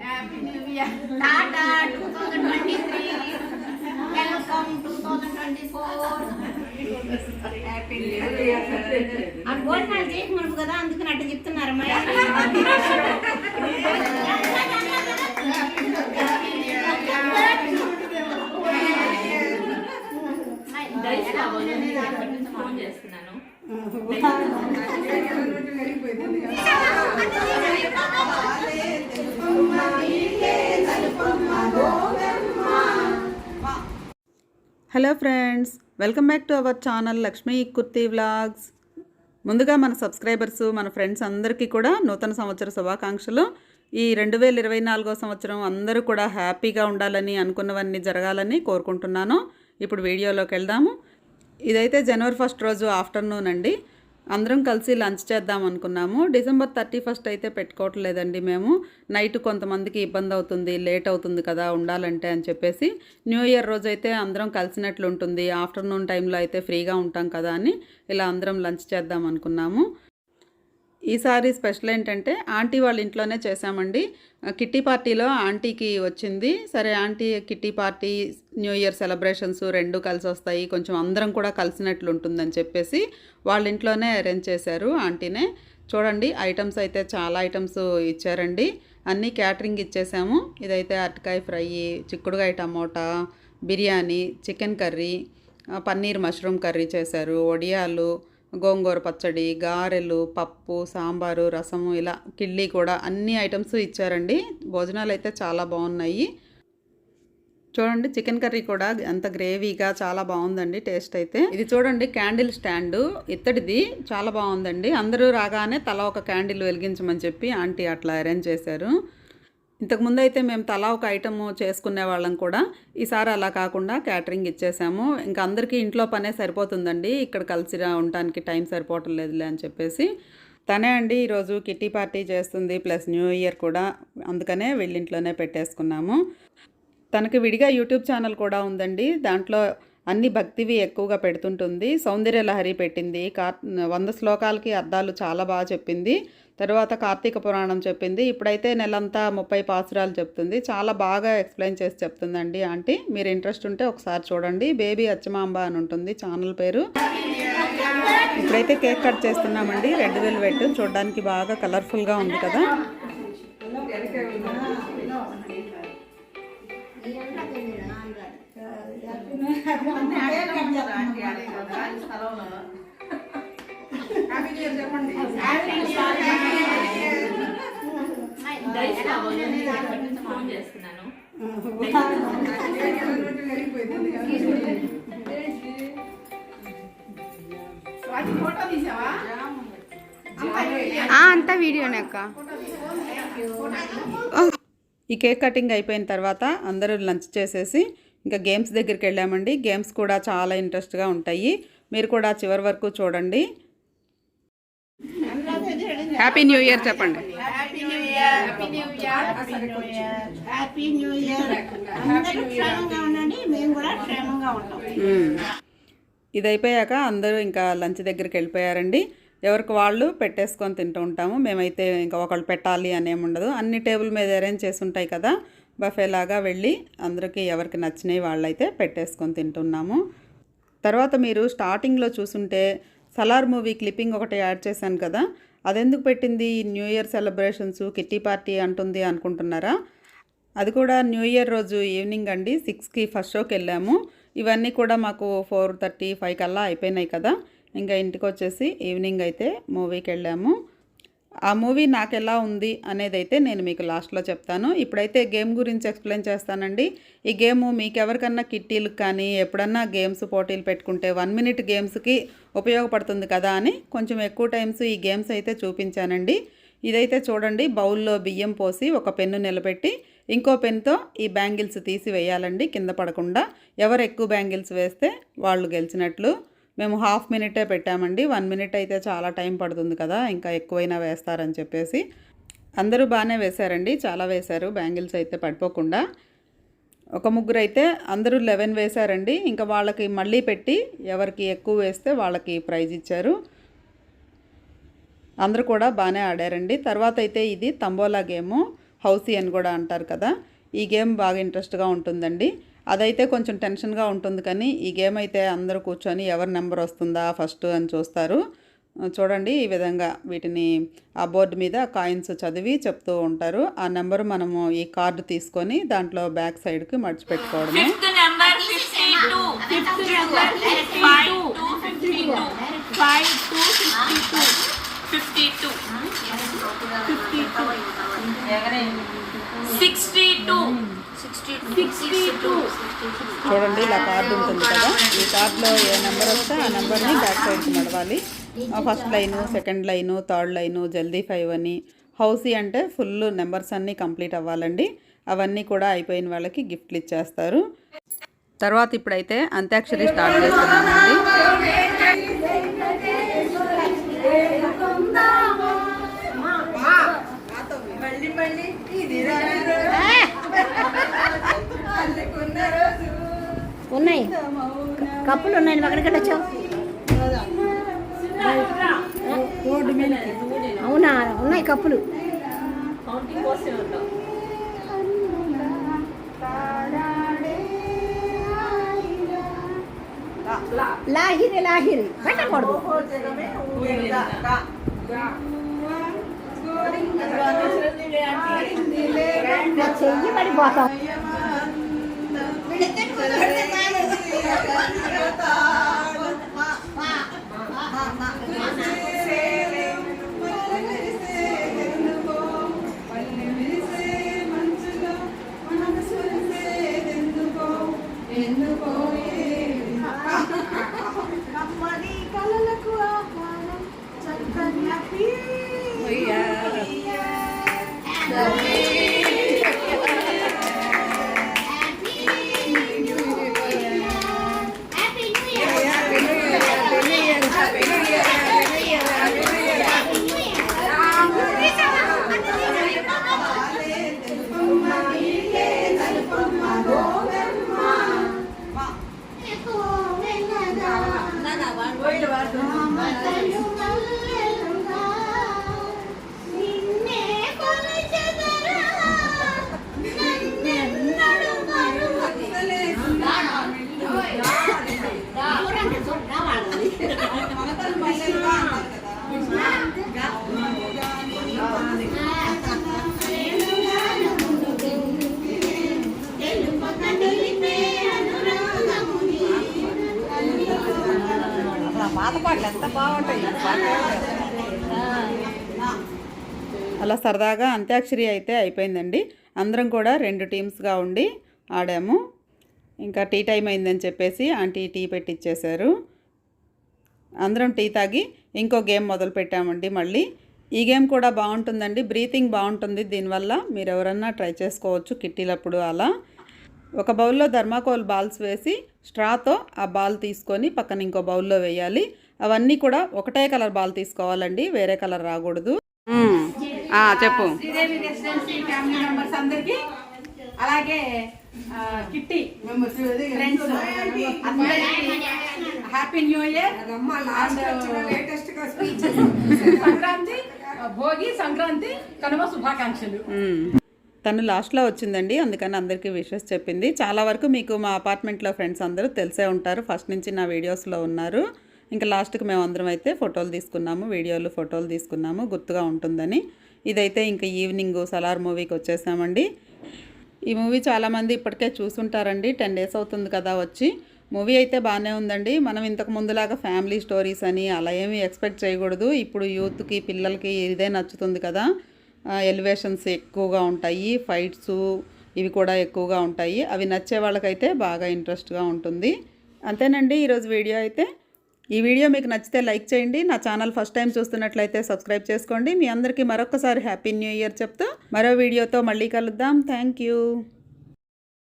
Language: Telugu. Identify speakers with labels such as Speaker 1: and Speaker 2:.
Speaker 1: Happy new year tata two thousand twenty three welcome two thousand twenty four happy new year ఆ భోజనాలు కదా అందుకని అట్లా చెప్తున్నారు
Speaker 2: hello friends welcome back to our channel Lakshmi Kurti vlogs. ముందుగా మన సబ్స్క్రైబర్స్ మన ఫ్రెండ్స్ అందరికీ కూడా నూతన సంవత్సర శుభాకాంక్షలు. ఈ రెండు వేల ఇరవై నాలుగో సంవత్సరం అందరూ కూడా హ్యాపీగా ఉండాలని అనుకున్నవన్నీ జరగాలని కోరుకుంటున్నాను. ఇప్పుడు వీడియోలోకి వెళ్దాము. ఇదైతే జనవరి ఫస్ట్ రోజు ఆఫ్టర్నూన్ అండి. అందరం కలిసి లంచ్ చేద్దాం అనుకున్నాము. డిసెంబర్ థర్టీ ఫస్ట్ అయితే పెట్టుకోవట్లేదండి మేము. నైట్ కొంతమందికి ఇబ్బంది అవుతుంది లేట్ అవుతుంది కదా ఉండాలంటే అని చెప్పేసి న్యూ ఇయర్ రోజు అయితే అందరం కలిసినట్లు ఉంటుంది ఆఫ్టర్నూన్ టైంలో అయితే ఫ్రీగా ఉంటాం కదా అని ఇలా అందరం లంచ్ చేద్దాం అనుకున్నాము. ఈసారి స్పెషల్ ఏంటంటే ఆంటీ వాళ్ళ ఇంట్లోనే చేసామండి కిట్టి పార్టీలో ఆంటీకి వచ్చింది. సరే aunty kitty party new year celebrations రెండు కలిసి వస్తాయి. కొంచెం అందరం కూడా కలిసినట్లు ఉంటుందని చెప్పేసి వాళ్ళ ఇంట్లోనే అరేంజ్ చేశారు ఆంటీనే. చూడండి ఐటమ్స్ అయితే చాలా ఐటమ్స్ ఇచ్చారండి. అన్నీ క్యాటరింగ్ ఇచ్చేసాము. ఇదైతే అరటికాయ ఫ్రై చిక్కుడుకాయ tomato biryani chicken curry paneer mushroom curry చేశారు వడియాలు గోంగూర పచ్చడి గారెలు పప్పు సాంబారు రసము ఇలా కిళ్ళీ కూడా అన్ని ఐటమ్స్ ఇచ్చారండి. భోజనాలు అయితే చాలా బాగున్నాయి. చూడండి చికెన్ కర్రీ కూడా ఎంత గ్రేవీగా చాలా బాగుందండి టేస్ట్ అయితే. ఇది చూడండి క్యాండిల్ స్టాండ్. ఇత్తడిది చాలా బాగుందండి. అందరూ రాగానే తల ఒక క్యాండిల్ వెలిగించమని చెప్పి ఆంటీ అట్లా అరేంజ్ చేశారు. ఇంతకుముందు అయితే మేము తలా ఒక ఐటమ్ చేసుకునే వాళ్ళం కూడా. ఈసారి అలా కాకుండా క్యాటరింగ్ ఇచ్చేసాము. ఇంకా అందరికీ ఇంట్లో పనే సరిపోతుందండి. ఇక్కడ కలిసి ఉండటానికి టైం సరిపోవటం లేదులే అని చెప్పేసి. తనే అండి ఈరోజు కిట్టి పార్టీ చేస్తుంది. ప్లస్ న్యూ ఇయర్ కూడా అందుకనే వీళ్ళింట్లోనే పెట్టేసుకున్నాము. తనకి విడిగా యూట్యూబ్ ఛానల్ కూడా ఉందండి. దాంట్లో అన్ని భక్తివి ఎక్కువగా పెడుతుంటుంది. సౌందర్య లహరి పెట్టింది. కార్ వంద శ్లోకాలకి అర్థాలు చాలా బాగా చెప్పింది. తర్వాత కార్తీక పురాణం చెప్పింది. ఇప్పుడైతే నెలంతా ముప్పై పాసురాలు చెప్తుంది. చాలా బాగా ఎక్స్ప్లెయిన్ చేసి చెప్తుందండి ఆంటీ. మీరు ఇంట్రెస్ట్ ఉంటే ఒకసారి చూడండి. బేబీ అచ్చమాంబ అని ఉంటుంది ఛానల్ పేరు. ఇప్పుడైతే కేక్ కట్ చేస్తున్నామండి. Red velvet. చూడడానికి బాగా కలర్ఫుల్గా ఉంది కదా.
Speaker 3: అంతా వీడియోనే అక్క.
Speaker 2: ఈ కేక్ కటింగ్ అయిపోయిన తర్వాత అందరూ లంచ్ చేసేసి ఇంకా గేమ్స్ దగ్గరికి వెళ్ళామండి. గేమ్స్ కూడా చాలా ఇంట్రెస్ట్గా ఉంటాయి. మీరు కూడా చివరి వరకు చూడండి.
Speaker 3: హ్యాపీ న్యూ ఇయర్ చెప్పండి.
Speaker 1: Happy new year happy new year happy new year అందరూ క్షేమంగా ఉండండి. మేము కూడా క్షేమంగా ఉంటాం.
Speaker 2: మ్మ్. ఇది అయిపోయాక అందరూ ఇంకా లంచ్ దగ్గరికి వెళ్ళిపోయారండి. ఎవరికి వాళ్ళు పెట్టేసుకొని తింటూ ఉంటాము. మేమైతే ఇంకా ఒకళ్ళు పెట్టాలి అనేమి ఉండదు అన్ని టేబుల్ మీద అరేంజ్ చేసి ఉంటాయి కదా. బఫే లాగా వెళ్ళి అందరికీ ఎవరికి నచ్చినవి వాళ్ళైతే పెట్టేసుకొని తింటున్నాము. తర్వాత మీరు స్టార్టింగ్లో చూసుంటే సలార్ మూవీ క్లిప్పింగ్ ఒకటి యాడ్ చేశాను కదా అదెందుకు పెట్టింది? New year celebrations kitty party అంటుంది అనుకుంటున్నారా? అది కూడా న్యూ ఇయర్ రోజు ఈవినింగ్ అండి సిక్స్కి ఫస్ట్ షోకి వెళ్ళాము. ఇవన్నీ కూడా మాకు ఫోర్ థర్టీ ఫైవ్ కల్లా అయిపోయినాయి కదా ఇంకా ఇంటికి వచ్చేసి ఈవినింగ్ అయితే మూవీకి వెళ్ళాము. ఆ మూవీ నాకు ఎలా ఉంది అనేది అయితే నేను మీకు లాస్ట్లో చెప్తాను. ఇప్పుడైతే గేమ్ గురించి ఎక్స్ప్లెయిన్ చేస్తానండి. ఈ గేమ్ మీకు ఎవరికన్నా కిట్టీలకు కానీ ఎప్పుడన్నా గేమ్స్ పోటీలు పెట్టుకుంటే వన్ మినిట్ గేమ్స్కి ఉపయోగపడుతుంది కదా అని కొంచెం ఎక్కువ టైమ్స్ ఈ గేమ్స్ అయితే చూపించానండి. ఇదైతే చూడండి బౌల్లో బియ్యం పోసి ఒక పెన్ను నిలబెట్టి ఇంకో పెన్తో ఈ బ్యాంగిల్స్ తీసి వేయాలండి కింద పడకుండా. ఎవరు ఎక్కువ బ్యాంగిల్స్ వేస్తే వాళ్ళు గెలిచినట్లు. మేము హాఫ్ మినిటే పెట్టామండి. వన్ మినిట్ అయితే చాలా టైం పడుతుంది కదా ఇంకా ఎక్కువైనా వేస్తారని చెప్పేసి. అందరూ బాగానే వేశారండి చాలా వేశారు బ్యాంగిల్స్ అయితే పడిపోకుండా. ఒక ముగ్గురు అయితే అందరూ లెవెన్ వేశారండి. ఇంకా వాళ్ళకి మళ్ళీ పెట్టి ఎవరికి ఎక్కువ వేస్తే వాళ్ళకి ప్రైజ్ ఇచ్చారు. అందరూ కూడా బాగానే ఆడారండి. తర్వాత అయితే ఇది తంబోలా గేము హౌసీ అని కూడా అంటారు కదా ఈ గేమ్ బాగా ఇంట్రెస్ట్గా ఉంటుందండి. అదైతే కొంచెం టెన్షన్గా ఉంటుంది. కానీ ఈ గేమ్ అయితే అందరూ కూర్చొని ఎవరి నెంబర్ వస్తుందా ఫస్ట్ అని చూస్తారు. చూడండి ఈ విధంగా వీటిని ఆ బోర్డు మీద కాయిన్స్ చదివి చెప్తూ ఉంటారు. ఆ నెంబర్ మనము ఈ కార్డు తీసుకొని దాంట్లో బ్యాక్ సైడ్కి మడిచిపెట్టుకోవడమే
Speaker 4: సిక్స్టీ టూ.
Speaker 2: చూడండి ఇలా కార్డు ఉంటుంది కదా. ఈ కార్డులో ఏ నెంబర్ వస్తే ఆ నెంబర్ని బ్యాక్ సైడ్కి మడవాలి first line second line third line జల్దీ ఫైవ్ అని. హౌసీ అంటే ఫుల్ నెంబర్స్ అన్నీ కంప్లీట్ అవ్వాలండి. అవన్నీ కూడా అయిపోయిన వాళ్ళకి గిఫ్ట్లు ఇచ్చేస్తారు. తర్వాత ఇప్పుడైతే అంత్యాక్షరి స్టార్ట్ చేస్తున్నామండి.
Speaker 1: కప్పులు ఉన్నాయి నువ్వు ఎక్కడికి వచ్చావు అవునా ఉన్నాయి కప్పులు. లాహిరి లాహిరి. పెట్టకూడదు చెయ్యి పడిపోతాం.
Speaker 2: అలా సరదాగా అంత్యాక్షరి అయితే అయిపోయిందండి. అందరం కూడా రెండు టీమ్స్గా ఉండి ఆడాము. ఇంకా టీ టైం అయిందని చెప్పేసి ఆంటీ టీ పెట్టిచ్చేశారు. అందరం టీ తాగి ఇంకో గేమ్ మొదలు పెట్టామండి మళ్ళీ. ఈ గేమ్ కూడా బాగుంటుందండి. బ్రీతింగ్ బాగుంటుంది. దీనివల్ల మీరు ఎవరన్నా ట్రై చేసుకోవచ్చు కిట్టీలప్పుడు అలా. ఒక బౌల్లో థర్మాకోల్ బాల్స్ వేసి స్ట్రాతో ఆ బాల్ తీసుకొని పక్కన ఇంకో బౌల్లో వేయాలి. అవన్నీ కూడా ఒకటే కలర్ బాల్ తీసుకోవాలండి వేరే కలర్ రాకూడదు.
Speaker 3: చెప్పు.
Speaker 5: శ్రీదేవి రెసిడెన్సీ ఫ్యామిలీ మెంబర్స్ అందరికి అలాగే ఆ, కిట్టి ఫ్రెండ్స్ అందరికీ happy new year. Sankranti Bhogi Sankranti Kanuma శుభాకాంక్షలు.
Speaker 2: మ్మ్. తను లాస్ట్లో వచ్చిందండి అందుకని అందరికీ విషెస్ చెప్పింది. చాలా వరకు మీకు మా అపార్ట్మెంట్లో ఫ్రెండ్స్ అందరూ తెలిసే ఉంటారు ఫస్ట్ నుంచి నా వీడియోస్లో ఉన్నారు. ఇంకా లాస్ట్కి మేము అందరం అయితే ఫోటోలు తీసుకున్నాము వీడియోలు ఫోటోలు తీసుకున్నాము. గుర్తుగా ఉంటుందని. ఇదైతే ఇంకా ఈవినింగ్ సలార్ మూవీకి వచ్చేసామండి. ఈ మూవీ చాలామంది ఇప్పటికే చూసుంటారండి. టెన్ డేస్ అవుతుంది కదా వచ్చి. మూవీ అయితే బాగానే ఉందండి. మనం ఇంతకు ముందులాగా ఫ్యామిలీ స్టోరీస్ అని అలా ఏమీ ఎక్స్పెక్ట్ చేయకూడదు. ఇప్పుడు యూత్కి పిల్లలకి ఇదే నచ్చుతుంది కదా. ఎలివేషన్స్ ఎక్కువగా ఉంటాయి. ఫైట్స్ ఇవి కూడా ఎక్కువగా ఉంటాయి. అవి నచ్చే వాళ్ళకైతే బాగా ఇంట్రెస్ట్గా ఉంటుంది. అంతేనండి. ఈరోజు వీడియో అయితే. ఈ వీడియో మీకు నచ్చితే లైక్ చేయండి. నా ఛానల్ ఫస్ట్ టైం చూస్తున్నట్లయితే సబ్స్క్రైబ్ చేసుకోండి. మీ అందరికీ మరొకసారి హ్యాపీ న్యూ ఇయర్ చెప్తూ మరో వీడియోతో మళ్ళీ కలుద్దాం. Thank you.